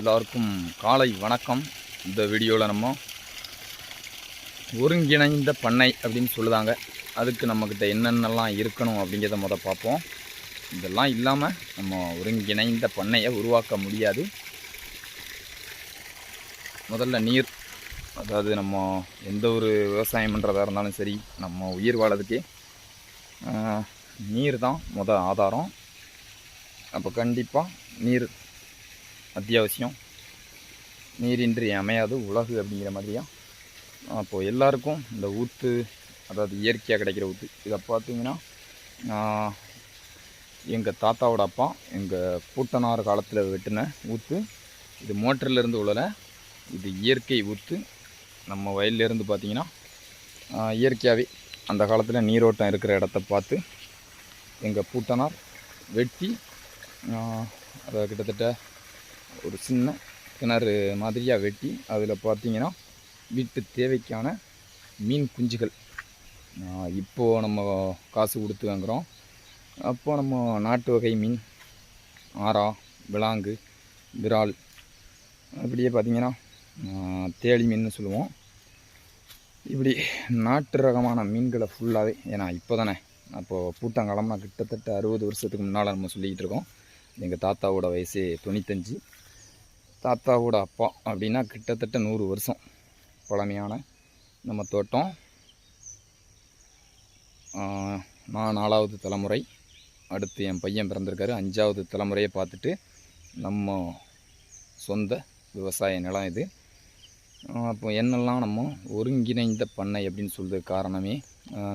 எல்லாருக்கும் காலை வணக்கம். இந்த வீடியோவில் நம்ம ஒருங்கிணைந்த பண்ணை அப்படின்னு சொல்லுதாங்க. அதுக்கு நம்மக்கிட்ட என்னென்னலாம் இருக்கணும் அப்படிங்கிறத முத பார்ப்போம். இதெல்லாம் இல்லாமல் நம்ம ஒருங்கிணைந்த பண்ணையை உருவாக்க முடியாது. முதல்ல நீர் அதாவது நம்ம எந்த ஒரு விவசாயம் பண்ணுறதா இருந்தாலும் சரி நம்ம உயிர் வாழறதுக்கே நீர் தான் முத ஆதாரம். அப்போ கண்டிப்பாக நீர் அத்தியாவசியம். நீரின்றி அமையாது உலகு அப்படிங்கிற மாதிரியா? அப்போது எல்லாருக்கும் இந்த ஊற்று அதாவது இயற்கையாக கிடைக்கிற ஊற்று இதை பார்த்தீங்கன்னா எங்கள் தாத்தாவோட அப்பா எங்கள் பூட்டனார் காலத்தில் வெட்டின ஊற்று இது மோட்டர்லேருந்து உழலை இது இயற்கை ஊற்று நம்ம வயல்லேருந்து பார்த்தீங்கன்னா இயற்கையாகவே அந்த காலத்தில் நீரோட்டம் இருக்கிற இடத்த பார்த்து எங்கள் பூட்டனார் வெட்டி அதை கிட்டத்தட்ட ஒரு சின்ன கிணறு மாதிரியாக வெட்டி அதில் பார்த்தீங்கன்னா வீட்டு தேவைக்கான மீன் குஞ்சுகள். இப்போது நம்ம காசு கொடுத்து வாங்குகிறோம் அப்போது நம்ம நாட்டு வகை மீன் ஆரா விலாங்கு விரால் அப்படியே பார்த்தீங்கன்னா தேலி தேளி மீன் சொல்லுவோம். இப்படி நாட்டு ரகமான மீன்களை ஃபுல்லாகவே ஏன்னா இப்போ தானே அப்போது பூட்டாங்காலம்னா கிட்டத்தட்ட அறுபது வருஷத்துக்கு முன்னால் நம்ம சொல்லிக்கிட்டு இருக்கோம். எங்கள் தாத்தாவோட வயசு தொண்ணூத்தஞ்சு. தாத்தாவோட அப்பா அப்படின்னா கிட்டத்தட்ட நூறு வருஷம் பழமையான நம்ம தோட்டம். நான் நாலாவது தலைமுறை. அடுத்து என் பையன் பிறந்திருக்காரு. அஞ்சாவது தலைமுறையை பார்த்துட்டு நம்ம சொந்த விவசாய நிலம் இது. அப்போ என்னெல்லாம் நம்ம ஒருங்கிணைந்த பண்ணை அப்படின்னு சொல்கிறது காரணமே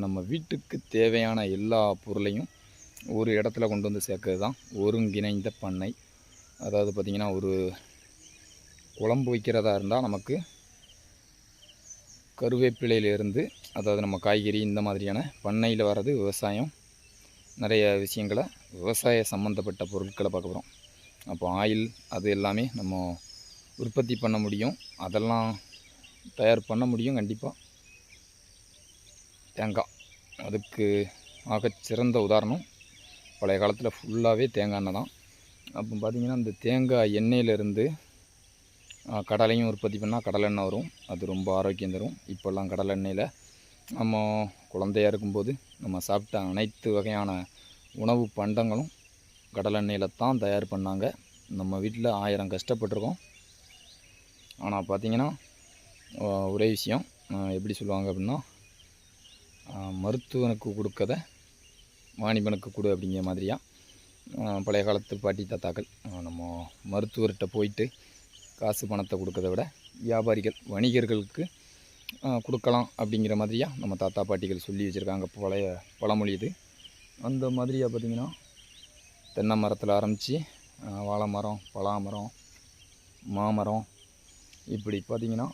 நம்ம வீட்டுக்கு தேவையான எல்லா பொருளையும் ஒரு இடத்துல கொண்டு வந்து சேர்க்கறது தான் ஒருங்கிணைந்த பண்ணை. அதாவது பார்த்திங்கன்னா ஒரு குழம்பு வைக்கிறதா இருந்தால் நமக்கு கருவேப்பிலையிலேருந்து அதாவது நம்ம காய்கறி இந்த மாதிரியான பண்ணையில் வர்றது விவசாயம். நிறைய விஷயங்களை விவசாய சம்மந்தப்பட்ட பொருட்களை பார்க்க போகிறோம் அப்போ ஆயில் அது எல்லாமே நம்ம உற்பத்தி பண்ண முடியும். அதெல்லாம் தயார் பண்ண முடியும் கண்டிப்பாக தேங்காய் அதுக்கு ஆக சிறந்த உதாரணம். பழைய காலத்தில் ஃபுல்லாகவே தேங்காய் எண்ணெய் தான். அப்போ பார்த்திங்கன்னா அந்த தேங்காய் எண்ணெயிலேருந்து கடலையும் உற்பத்தி பண்ணால் கடலெண்ணெய் வரும். அது ரொம்ப ஆரோக்கியம் தரும். இப்போல்லாம் கடலெண்ணெயில் நம்ம குழந்தையா இருக்கும்போது நம்ம சாப்பிட்ட அனைத்து வகையான உணவு பண்டங்களும் கடலெண்ணெயில் தான் தயார் பண்ணாங்க. நம்ம வீட்டில் ஆயிரம் கஷ்டப்பட்டிருக்கோம். ஆனால் பார்த்திங்கன்னா ஒரே விஷயம். எப்படி சொல்லுவாங்க அப்படின்னா மருத்துவனுக்கு கொடுக்கத வாணிபனுக்கு கொடு அப்படிங்கிற மாதிரியா? பழைய காலத்து பாட்டி தாத்தாக்கள் நம்ம மருத்துவர்கிட்ட போயிட்டு காசு பணத்தை கொடுக்கறத விட வியாபாரிகள் வணிகர்களுக்கு கொடுக்கலாம் அப்படிங்கிற மாதிரியா நம்ம தாத்தா பாட்டிகள் சொல்லி வச்சுருக்காங்க. பழைய பழமொழி இது. அந்த மாதிரியா பார்த்திங்கன்னா தென்னை மரத்தில் ஆரம்பித்து வாழை மரம் பலா மரம் மாமரம் இப்படி பார்த்திங்கன்னா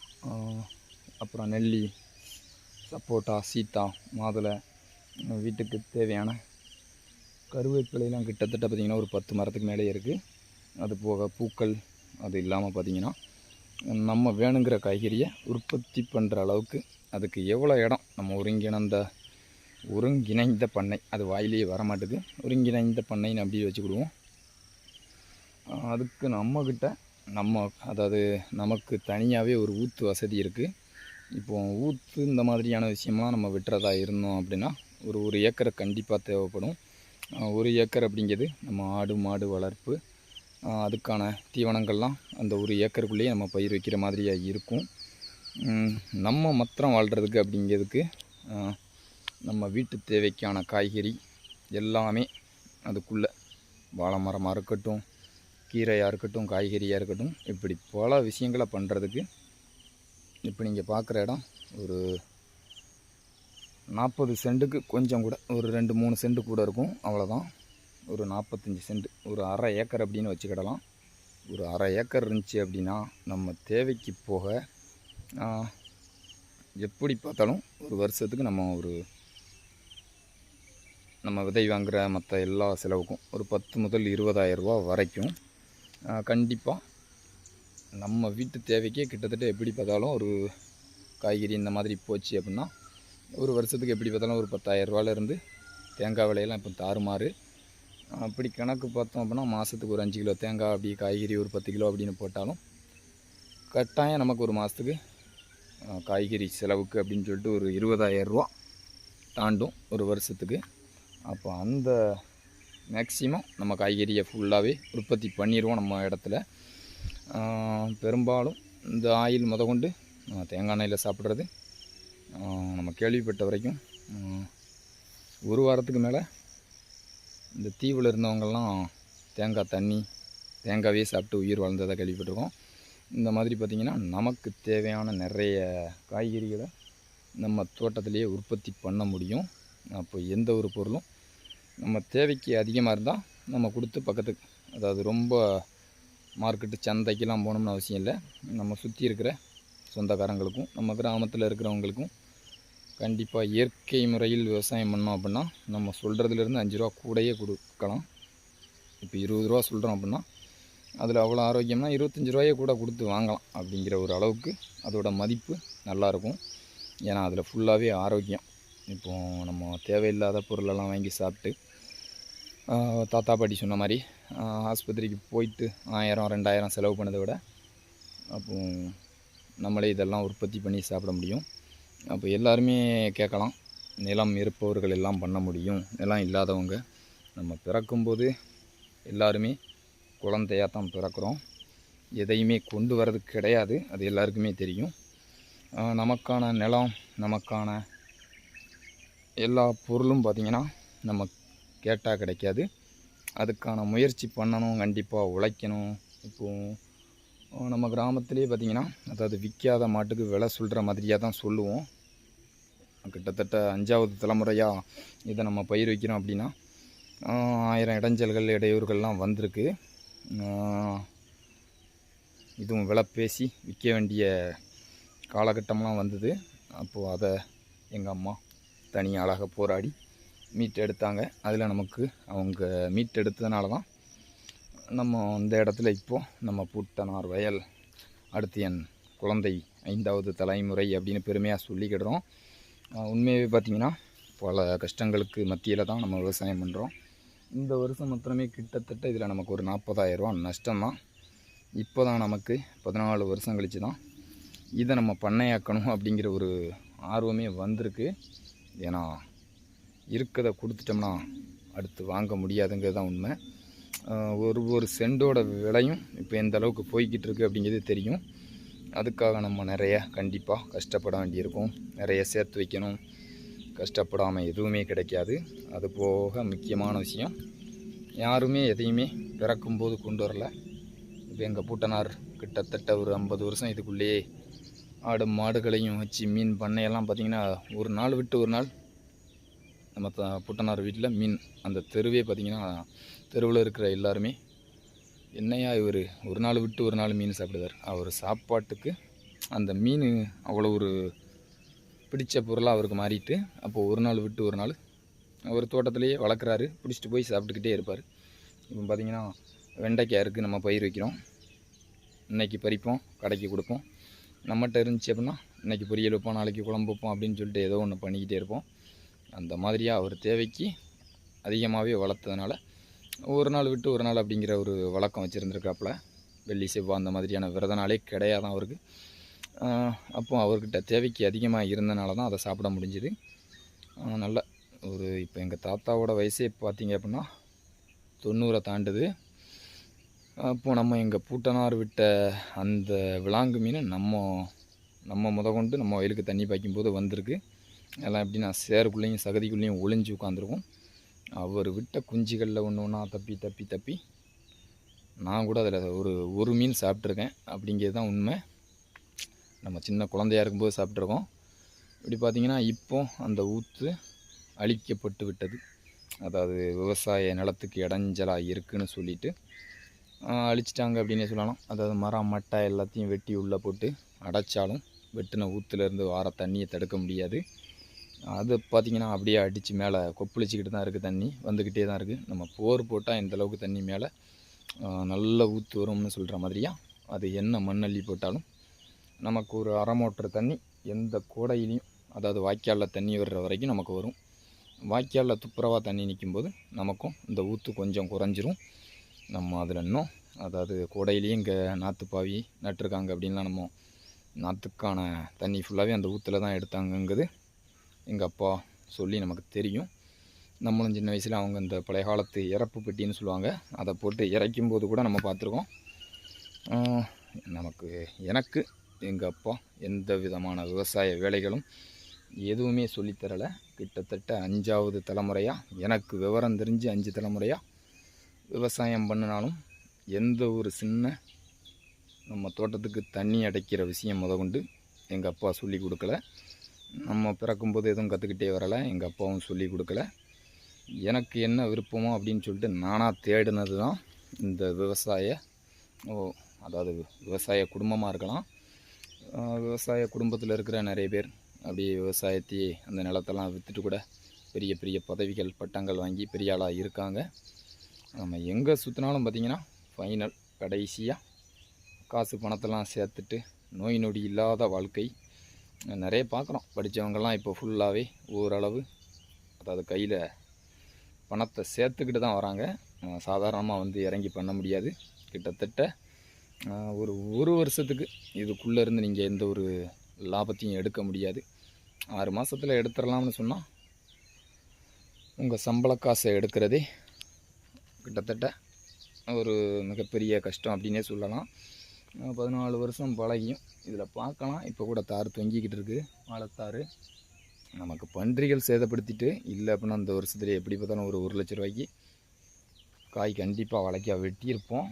அப்புறம் நெல்லி சப்போட்டா சீத்தா மாதுளை வீட்டுக்கு தேவையான கருவேப்பிலையெல்லாம் கிட்டத்தட்ட பார்த்திங்கன்னா ஒரு பத்து மரத்துக்கு மேலே இருக்குது அது போக பூக்கள் அது இல்லாமல் பார்த்தீங்கன்னா நம்ம வேணுங்கிற காய்கறியை உற்பத்தி பண்ணுற அளவுக்கு அதுக்கு எவ்வளோ இடம் நம்ம ஒருங்கிணைந்த ஒருங்கிணைந்த பண்ணை அது வாயிலேயே வர மாட்டுது ஒருங்கிணைந்த பண்ணைன்னு அப்படியே வச்சுக்கிடுவோம். அதுக்கு நம்மக்கிட்ட நம்ம அதாவது நமக்கு தனியாகவே ஒரு ஊத்து வசதி இருக்குது இப்போது ஊத்து இந்த மாதிரியான விஷயம்லாம் நம்ம விட்டுறதா இருந்தோம் அப்படின்னா ஒரு ஒரு ஏக்கரை கண்டிப்பாக தேவைப்படும். ஒரு ஏக்கர் அப்படிங்கிறது நம்ம ஆடு மாடு வளர்ப்பு அதுக்கான தீவனங்கள்லாம் அந்த ஒரு ஏக்கருக்குள்ளேயே நம்ம பயிர் வைக்கிற மாதிரியாக இருக்கும். நம்ம மத்திரம் வாழ்கிறதுக்கு அப்படிங்கிறதுக்கு நம்ம வீட்டு தேவைக்கான காய்கறி எல்லாமே அதுக்குள்ளே வாழை மரமாக இருக்கட்டும் கீரையாக இருக்கட்டும் காய்கறியாக இருக்கட்டும் இப்படி பல விஷயங்களை பண்ணுறதுக்கு இப்போ நீங்கள் பார்க்குற இடம் ஒரு நாற்பது சென்ட்டுக்கு கொஞ்சம் கூட ஒரு ரெண்டு மூணு சென்ட் கூட இருக்கும். அவ்வளோதான் ஒரு நாற்பத்தஞ்சி சென்ட். ஒரு அரை ஏக்கர் அப்படின்னு வச்சுக்கிடலாம். ஒரு அரை ஏக்கர் இருந்துச்சு அப்படின்னா நம்ம தேவைக்கு போக எப்படி பார்த்தாலும் ஒரு வருஷத்துக்கு நம்ம ஒரு நம்ம விதை வாங்குகிற மற்ற எல்லா செலவுக்கும் ஒரு பத்து முதல் இருபதாயிரரூபா வரைக்கும் கண்டிப்பாக நம்ம வீட்டு தேவைக்கே கிட்டத்தட்ட எப்படி பார்த்தாலும் ஒரு காய்கறி இந்த மாதிரி போச்சு அப்படின்னா ஒரு வருஷத்துக்கு எப்படி பார்த்தாலும் ஒரு பத்தாயிரரூபாலேருந்து தேங்காய் விலையெல்லாம் இப்போ தாறுமாறு அப்படி கணக்கு பார்த்தோம் அப்படின்னா மாதத்துக்கு ஒரு அஞ்சு கிலோ தேங்காய் அப்படி காய்கறி ஒரு பத்து கிலோ அப்படின்னு போட்டாலும் கட்டாயம் நமக்கு ஒரு மாதத்துக்கு காய்கறி செலவுக்கு அப்படின்னு சொல்லிட்டு ஒரு இருபதாயிரரூவா தாண்டும் ஒரு வருஷத்துக்கு. அப்போ அந்த மேக்சிமம் நம்ம காய்கறியை ஃபுல்லாகவே உற்பத்தி பண்ணிடுவோம் நம்ம இடத்துல. பெரும்பாலும் இந்த ஆயில் முத கொண்டு தேங்காய் எண்ணெயில் சாப்பிட்றது நம்ம கேள்விப்பட்ட வரைக்கும் ஒரு வாரத்துக்கு மேலே இந்த தீவில் இருந்தவங்கெல்லாம் தேங்காய் தண்ணி தேங்காவே சாப்பிட்டு உயிர் வளர்ந்ததாக கேள்விப்பட்டிருக்கோம். இந்த மாதிரி பார்த்திங்கன்னா நமக்கு தேவையான நிறைய காய்கறிகளை நம்ம தோட்டத்திலேயே உற்பத்தி பண்ண முடியும். அப்போ எந்த ஒரு பொருளும் நம்ம தேவைக்கு அதிகமாக இருந்தால் நம்ம கொடுத்து பக்கத்துக்கு அதாவது ரொம்ப மார்க்கெட்டு சந்தைக்கெலாம் போகணும்னு அவசியம் இல்லை. நம்ம சுற்றி இருக்கிற சொந்தக்காரங்களுக்கும் நம்ம கிராமத்தில் இருக்கிறவங்களுக்கும் கண்டிப்பாக இயற்கை முறையில் விவசாயம் பண்ணோம் அப்படின்னா நம்ம சொல்கிறதுலேருந்து அஞ்சு ரூபா கூடயே கொடுக்கலாம். இப்போ இருபது ரூபா சொல்கிறோம் அப்படின்னா அதில் அவ்வளோ ஆரோக்கியம்னா இருபத்தஞ்சி ரூபாயே கூட கொடுத்து வாங்கலாம் அப்படிங்கிற ஒரு அளவுக்கு அதோட மதிப்பு நல்லாயிருக்கும். ஏன்னா அதில் ஃபுல்லாகவே ஆரோக்கியம். இப்போது நம்ம தேவையில்லாத பொருளெல்லாம் வாங்கி சாப்பிட்டு தாத்தா பாட்டி சொன்ன மாதிரி ஆஸ்பத்திரிக்கு போயிட்டு ஆயிரம் ரெண்டாயிரம் செலவு பண்ணதை விட அப்போ நம்மளே இதெல்லாம் உற்பத்தி பண்ணி சாப்பிட முடியும். அப்போ எல்லாருமே கேட்கலாம். நிலம் இருப்பவர்கள் எல்லாம் பண்ண முடியும். நிலம் இல்லாதவங்க நம்ம பிறக்கும்போது எல்லாருமே குழந்தையாக தான் பிறக்கிறோம். எதையுமே கொண்டு வர்றது கிடையாது. அது எல்லாருக்குமே தெரியும். நமக்கான நிலம் நமக்கான எல்லா பொருளும் பார்த்திங்கன்னா நம்ம கேட்டால் கிடைக்காது. அதுக்கான முயற்சி பண்ணணும் கண்டிப்பாக உழைக்கணும். இப்போது நம்ம கிராமத்திலே பார்த்திங்கன்னா அதாவது விற்காத மாட்டுக்கு விலை சொல்கிற மாதிரியாக தான் சொல்லுவோம். கிட்டத்தட்ட அஞ்சாவது தலைமுறையாக இதை நம்ம பயிர் வைக்கிறோம் அப்படின்னா ஆயிரம் இடைஞ்சல்கள் இடையூறுகள்லாம் வந்திருக்கு. இதுவும் விலை பேசி விற்க வேண்டிய காலகட்டம்லாம் வந்தது. அப்போது அதை எங்கள் அம்மா தனியாக அழகாக போராடி மீட் எடுத்தாங்க அதில் நமக்கு அவங்க மீட் எடுத்ததுனால தான் நம்ம இந்த இடத்துல இப்போது நம்ம பூட்டனார் வயல் அடுத்து என் குழந்தை ஐந்தாவது தலைமுறை அப்படின்னு பெருமையாக சொல்லிக்கிடுறோம். உண்மையாகவே பார்த்திங்கன்னா பல கஷ்டங்களுக்கு மத்தியில் தான் நம்ம விவசாயம் பண்ணுறோம் இந்த வருஷம் மாத்திரமே கிட்டத்தட்ட இதில் நமக்கு ஒரு நாற்பதாயிரரூவா நஷ்டம்தான் இப்போ தான் நமக்கு பதினாலு வருஷம் கழிச்சு தான் இதை நம்ம பண்ணையாக்கணும் அப்படிங்கிற ஒரு ஆர்வமே வந்திருக்கு. ஏன்னா இருக்கதை கொடுத்துட்டோம்னா அடுத்து வாங்க முடியாதுங்கிறது தான் உண்மை. ஒரு ஒரு சென்டோட விலையும் இப்போ எந்த அளவுக்கு போய்கிட்டு இருக்குது அப்படிங்கிறது தெரியும். அதுக்காக நம்ம நிறைய கண்டிப்பாக கஷ்டப்பட வேண்டியிருக்கும். நிறைய சேர்த்து வைக்கணும். கஷ்டப்படாமல் எதுவுமே கிடைக்காது. அது போக முக்கியமான விஷயம் யாருமே எதையுமே பிறக்கும்போது கொண்டு வரல. இப்போ எங்கள் பூட்டனார் கிட்டத்தட்ட ஒரு ஐம்பது வருஷம் இதுக்குள்ளேயே ஆடு மாடுகளையும் வச்சு மீன் பண்ணையெல்லாம் பார்த்திங்கன்னா ஒரு நாள் விட்டு ஒரு நாள் நம்ம த புட்டனார் வீட்டில் மீன் அந்த தெருவே பார்த்திங்கன்னா தெருவில் இருக்கிற எல்லாருமே என்னையா இவர்? ஒரு நாள் விட்டு ஒரு நாள் மீன் சாப்பிடுவார் அவர் சாப்பாட்டுக்கு அந்த மீன் அவ்வளோ ஒரு பிடித்த பொருளாக அவருக்கு மாறிட்டு அப்போது ஒரு நாள் விட்டு ஒரு நாள் அவர் தோட்டத்திலேயே வளர்க்குறாரு. பிடிச்சிட்டு போய் சாப்பிட்டுக்கிட்டே இருப்பார். இப்போ பார்த்திங்கன்னா வெண்டைக்காய் இருக்குது நம்ம பயிர் வைக்கிறோம். இன்றைக்கி பறிப்போம் கடைக்கு கொடுப்போம். நம்மகிட்ட இருந்துச்சு அப்படின்னா இன்றைக்கி பொரியல் வைப்போம் நாளைக்கு குழம்பு வைப்போம் அப்படின்னு சொல்லிட்டு ஏதோ ஒன்று பண்ணிக்கிட்டே இருப்போம். அந்த மாதிரியாக அவர் தேவைக்கு அதிகமாகவே வளர்த்ததுனால ஒரு நாள் விட்டு ஒரு நாள் அப்படிங்கிற ஒரு வழக்கம் வச்சுருந்துருக்காப்புல. வெள்ளி செவ்வாய் அந்த மாதிரியான விரத நாளே கிடையாதான் அவருக்கு. அப்போ அவர்கிட்ட தேவைக்கு அதிகமாக இருந்தனால தான் அதை சாப்பிட முடிஞ்சுது. நல்ல ஒரு இப்போ எங்கள் தாத்தாவோட வயசே பார்த்திங்க அப்படின்னா தொண்ணூறை தாண்டுது. அப்போது நம்ம எங்கள் பூட்டனார் விட்ட அந்த விலாங்கு மீன் நம்ம நம்ம முத கொண்டு நம்ம வயலுக்கு தண்ணி பாய்க்கும்போது வந்திருக்கு. எல்லாம் எப்படின்னா சேருக்குள்ளேயும் சகதிக்குள்ளேயும் ஒளிஞ்சு உட்காந்துருக்கும். அவர் விட்ட குஞ்சுகளில் ஒன்று ஒன்றா தப்பி தப்பி தப்பி. நான் கூட அதில் ஒரு ஒரு மீன் சாப்பிட்ருக்கேன் அப்படிங்கிறது தான் உண்மை. நம்ம சின்ன குழந்தையா இருக்கும்போது சாப்பிட்ருக்கோம் இப்படி பார்த்தீங்கன்னா இப்போ அந்த ஊற்று அழிக்கப்பட்டு விட்டது. அதாவது விவசாய நிலத்துக்கு இடைஞ்சலாக இருக்குன்னு சொல்லிட்டு அழிச்சிட்டாங்க அப்படின்னே சொல்லலாம். அதாவது மரம் மட்டை எல்லாத்தையும் வெட்டி உள்ளே போட்டு அடைச்சாலும் வெட்டின ஊற்றுலேருந்து வார தண்ணியை தடுக்க முடியாது. அது பார்த்திங்கன்னா அப்படியே அடித்து மேலே கொப்பளிச்சிக்கிட்டு தான் இருக்குது தண்ணி. வந்துக்கிட்டே தான் இருக்குது நம்ம போர் போட்டால் இந்தளவுக்கு தண்ணி மேலே நல்ல ஊற்று வரும்னு சொல்கிற மாதிரியா? அது என்ன மண்ணள்ளி போட்டாலும் நமக்கு ஒரு அரை மோட்டர் தண்ணி எந்த கூடையிலையும் அதாவது வாய்க்காலில் தண்ணி வர்ற வரைக்கும் நமக்கு வரும். வாய்க்காலில் துப்புரவாக தண்ணி நிற்கும்போது நமக்கும் இந்த ஊற்று கொஞ்சம் குறைஞ்சிரும். நம்ம அதில் இன்னும் அதாவது கூடையிலையும் இங்கே நாற்றுப்பாவி நட்டிருக்காங்க அப்படின்லாம் நம்ம நாற்றுக்கான தண்ணி ஃபுல்லாகவே அந்த ஊற்றுல தான் எடுத்தாங்கங்கிறது எங்கள் அப்பா சொல்லி நமக்கு தெரியும். நம்மளும் சின்ன வயசில் அவங்க இந்த பழைய காலத்து இறப்பு பெட்டின்னு சொல்லுவாங்க. அதை போட்டு இறைக்கும் போது கூட நம்ம பார்த்துருக்கோம். நமக்கு எனக்கு எங்கள் அப்பா எந்த விதமான விவசாய வேலைகளும் எதுவுமே சொல்லித்தரலை கிட்டத்தட்ட அஞ்சாவது தலைமுறையாக எனக்கு விவரம் தெரிஞ்சு அஞ்சு தலைமுறையாக விவசாயம் பண்ணினாலும் எந்த ஒரு சின்ன நம்ம தோட்டத்துக்கு தண்ணி அடைக்கிற விஷயம் முதற்கொண்டு எங்கள் அப்பா சொல்லி கொடுக்கல. நம்ம பிறக்கும்போது எதுவும் கற்றுக்கிட்டே வரலை. எங்கள் அப்பாவும் சொல்லி கொடுக்கல. எனக்கு என்ன விருப்பமோ அப்படின்னு சொல்லிட்டு நானாக தேடினது தான் இந்த விவசாய ஓ அதாவது விவசாய குடும்பமாக இருக்கலாம். விவசாய குடும்பத்தில் இருக்கிற நிறைய பேர் அப்படியே விவசாயத்தையே அந்த நிலத்தெல்லாம் விற்றுட்டு கூட பெரிய பெரிய பதவிகள் பட்டங்கள் வாங்கி பெரிய ஆளாக இருக்காங்க. நம்ம எங்கே சுற்றினாலும் பார்த்திங்கன்னா ஃபைனல் கடைசியாக காசு பணத்தெல்லாம் சேர்த்துட்டு நோய் நொடி இல்லாத வாழ்க்கை நிறைய பார்க்குறோம். படித்தவங்கெல்லாம் இப்போ ஃபுல்லாகவே ஓரளவு அதாவது கையில் பணத்தை சேர்த்துக்கிட்டு தான் வராங்க. சாதாரணமாக வந்து இறங்கி பண்ண முடியாது. கிட்டத்தட்ட ஒரு ஒரு வருஷத்துக்கு இதுக்குள்ளே இருந்து நீங்கள் எந்த ஒரு லாபத்தையும் எடுக்க முடியாது. ஆறு மாதத்தில் எடுத்துடலாம்னு சொன்னால் உங்கள் சம்பள காசை எடுக்கிறதே கிட்டத்தட்ட ஒரு மிகப்பெரிய கஷ்டம் அப்படின்னே சொல்லலாம். பதினாலு வருஷம் பழகியும். இதில் பார்க்கலாம். இப்போ கூட தார் தொங்கிக்கிட்டு இருக்குது வாழைத்தார் நமக்கு பன்றிகள் சேதப்படுத்திட்டு இல்லை அப்படின்னா அந்த வருஷத்துல எப்படி பார்த்தாலும் ஒரு ஒரு லட்ச ரூபாய்க்கு காய் கண்டிப்பாக வளைக்கா வெட்டியிருப்போம்.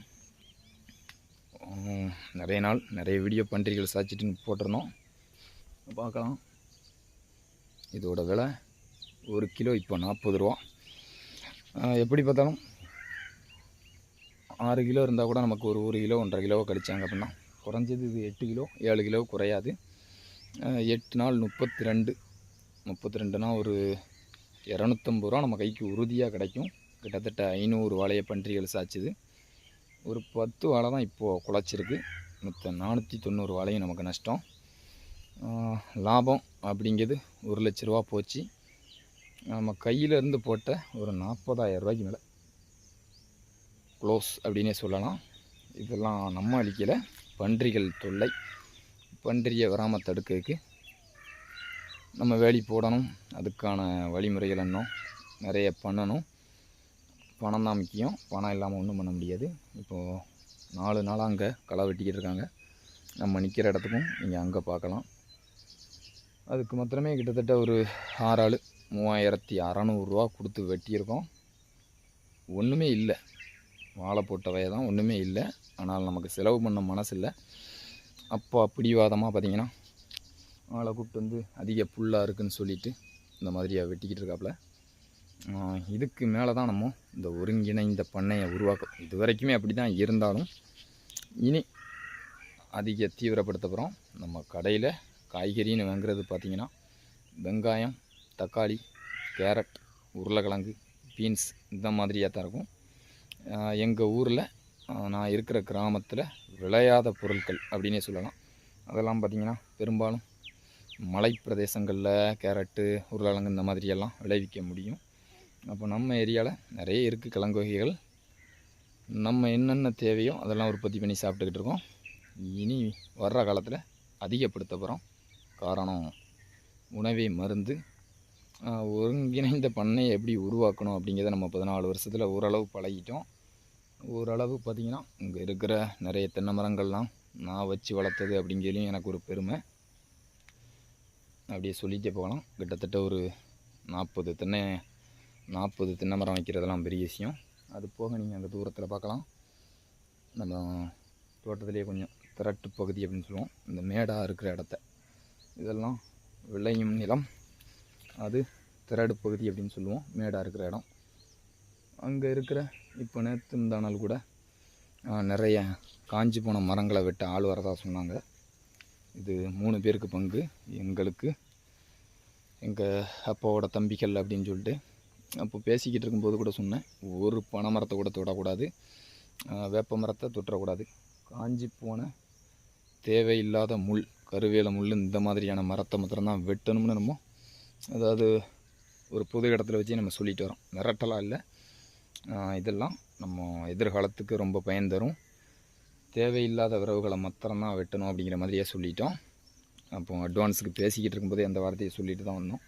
நிறைய நாள் நிறைய வீடியோ பன்றிகள் சாய்ச்சிட்டுன்னு போட்டிருந்தோம். பார்க்கலாம். இதோட விலை ஒரு கிலோ இப்போ நாற்பது ரூபா. எப்படி பார்த்தாலும் ஆறு கிலோ இருந்தால் கூட நமக்கு ஒரு ஒரு கிலோ ஒன்றரை கிலோவை கழிச்சாங்க அப்படின்னா குறைஞ்சது இது எட்டு கிலோ ஏழு கிலோ குறையாது. எட்டு நாள் முப்பத்தி ரெண்டு முப்பத்தி ரெண்டுனா ஒரு இரநூத்தம்பது ரூபா நம்ம கைக்கு உறுதியாக கிடைக்கும். கிட்டத்தட்ட ஐநூறு வாழைய பன்றிகள் சாய்ச்சிது. ஒரு பத்து வாழை தான் இப்போது குலைச்சிருக்கு மொத்த நானூற்றி தொண்ணூறு வாழையும் நமக்கு நஷ்டம். லாபம் அப்படிங்கிறது ஒரு லட்ச ரூபா போச்சு. நம்ம கையிலேருந்து போட்ட ஒரு நாற்பதாயிரம் ரூபாய்க்கு மேலே க்ளோஸ் அப்படின்னே சொல்லலாம். இதெல்லாம் நம்ம அழிக்கலை. பன்றிகள் தொல்லை. பன்றியை வராமல் தடுக்கிறதுக்கு நம்ம வேலி போடணும். அதுக்கான வழிமுறைகள் இன்னும் நிறைய பண்ணணும். பணம் தான் முக்கியம். பணம் இல்லாமல் ஒன்றும் பண்ண முடியாது. இப்போது நாலு நாளாக அங்கே களை வெட்டிக்கிட்டு இருக்காங்க. நம்ம நிற்கிற இடத்துக்கும் நீங்கள் அங்கே பார்க்கலாம். அதுக்கு மாத்திரமே கிட்டத்தட்ட ஒரு ஆறு ஆள் மூவாயிரத்தி அறநூறுரூவா கொடுத்து வெட்டியிருக்கோம். ஒன்றுமே இல்லை. வாழை போட்ட வய தான் ஒன்றுமே இல்லை. ஆனால் நமக்கு செலவு பண்ண மனசு இல்லை அப்போ பிடிவாதமாக பார்த்தீங்கன்னா ஆளை கூப்பிட்டு வந்து அதிக புல்லாக இருக்குதுன்னு சொல்லிட்டு இந்த மாதிரியாக வெட்டிக்கிட்டு இருக்காப்புல இதுக்கு மேலே தான் நம்ம இந்த ஒருங்கிணைந்த பண்ணையை உருவாக்கும் இது வரைக்குமே அப்படி தான் இருந்தாலும் இனி அதிக தீவிரப்படுத்தப்புறம் நம்ம கடையில் காய்கறின்னு வாங்குறது பார்த்திங்கன்னா வெங்காயம் தக்காளி கேரட் உருளைக்கிழங்கு பீன்ஸ் இந்த மாதிரியாக தான் இருக்கும். எங்கள் ஊரில் நான் இருக்கிற கிராமத்தில் விளையாத பொருட்கள் அப்படின்னே சொல்லலாம். அதெல்லாம் பார்த்திங்கன்னா பெரும்பாலும் மலை பிரதேசங்களில் கேரட்டு உருளைக்கிழங்கு இந்த மாதிரியெல்லாம் விளைவிக்க முடியும். அப்போ நம்ம ஏரியாவில் நிறைய இருக்குது கிழங்கு வகைகள் நம்ம என்னென்ன தேவையோ அதெல்லாம் உற்பத்தி பண்ணி சாப்பிட்டுக்கிட்டு இருக்கோம். இனி வர்ற காலத்தில் அதிகப்படுத்த போகிறோம் காரணம் உணவே மருந்து. ஒருங்கிணைந்த பண்ணையை எப்படி உருவாக்கணும் அப்படிங்கிறத நம்ம பதினாலு வருஷத்தில் ஓரளவு பழகிட்டோம். ஓரளவு பார்த்திங்கன்னா இங்கே இருக்கிற நிறைய தென்னை மரங்கள்லாம் நான் வச்சு வளர்த்தது அப்படிங்கிறதுலையும் எனக்கு ஒரு பெருமை. அப்படியே சொல்லிகிட்டே போகலாம். கிட்டத்தட்ட ஒரு நாற்பது தென்னை நாற்பது தென்னை மரம் வைக்கிறதெல்லாம் பெரிய விஷயம். அது போக நீங்கள் அந்த தூரத்தில் பார்க்கலாம். நம்ம தோட்டத்திலே கொஞ்சம் திரட்டு பகுதி அப்படின்னு சொல்லுவோம். இந்த மேடாக இருக்கிற இடத்த. இதெல்லாம் விளையும் நிலம். அது திரடு பகுதி அப்படின்னு சொல்லுவோம். மேடாக இருக்கிற இடம். அங்கே இருக்கிற இப்போ நேற்று இந்த கூட நிறைய காஞ்சி போன மரங்களை வெட்ட ஆள் வரதா சொன்னாங்க. இது மூணு பேருக்கு பங்கு. எங்களுக்கு எங்கள் அப்பாவோட தம்பிகள் அப்படின்னு சொல்லிட்டு அப்போ பேசிக்கிட்டு இருக்கும்போது கூட சொன்னேன். ஒரு பனை மரத்தை கூட தொடக்கூடாது. வேப்ப மரத்தை தொற்றக்கூடாது காஞ்சி போன தேவையில்லாத முள் கருவேல முள் இந்த மாதிரியான மரத்தை மாத்திரம்தான் வெட்டணும்னு நம்ம அதாவது ஒரு பொது இடத்துல வச்சு நம்ம சொல்லிட்டு வரோம். மிரட்டலாம் இல்லை. இதெல்லாம் நம்ம எதிர்காலத்துக்கு ரொம்ப பயன் தரும். தேவையில்லாத விரவுகளை மாத்திரம்தான் வெட்டணும் அப்படிங்கிற மாதிரியே சொல்லிட்டோம். அப்போ அட்வான்ஸுக்கு பேசிக்கிட்டு இருக்கும்போதே அந்த வார்த்தையை சொல்லிட்டு தான் வந்தோம்.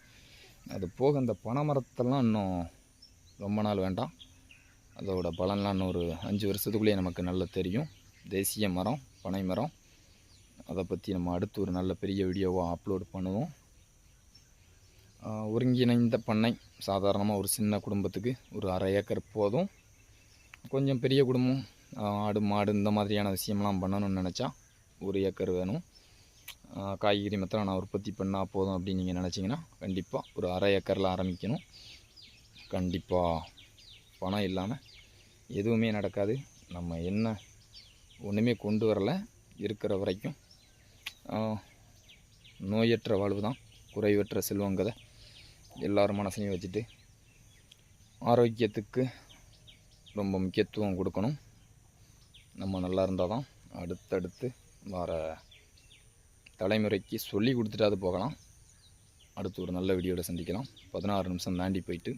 அது போக அந்த பனைமரத்தெல்லாம் இன்னும் ரொம்ப நாள் வேண்டாம். அதோட பலன்லாம் இன்னும் ஒரு அஞ்சு வருஷத்துக்குள்ளேயே நமக்கு நல்லா தெரியும். தேசிய மரம் பனை மரம் அதை பற்றி நம்ம அடுத்து ஒரு நல்ல பெரிய வீடியோவாக அப்லோட் பண்ணுவோம். ஒருங்கிணைந்த பண்ணை சாதாரணமாக ஒரு சின்ன குடும்பத்துக்கு ஒரு அரை ஏக்கர் போதும். கொஞ்சம் பெரிய குடும்பம் ஆடு மாடு இந்த மாதிரியான விஷயம்லாம் பண்ணணும்னு நினச்சா ஒரு ஏக்கர் வேணும். காய்கறி மாத்திரம் நான் உற்பத்தி பண்ணால் போதும் அப்படின்னு நீங்கள் நினச்சிங்கன்னா கண்டிப்பாக ஒரு அரை ஏக்கரில் ஆரம்பிக்கணும். கண்டிப்பாக பணம் இல்லாமல் எதுவுமே நடக்காது. நம்ம என்ன ஒன்றுமே கொண்டு வரலை இருக்கிற வரைக்கும் நோயற்ற வாழ்வு தான் குறைவற்ற செல்வங்கதை எல்லாரும் மனசையும் வச்சுட்டு ஆரோக்கியத்துக்கு ரொம்ப முக்கியத்துவம் கொடுக்கணும். நம்ம நல்லா இருந்தால் தான் அடுத்தடுத்து வர தலைமுறைக்கு சொல்லி கொடுத்துட்டாது போகலாம். அடுத்து ஒரு நல்ல வீடியோவில் சந்திக்கலாம். பதினாறு நிமிஷம் தாண்டி போயிட்டு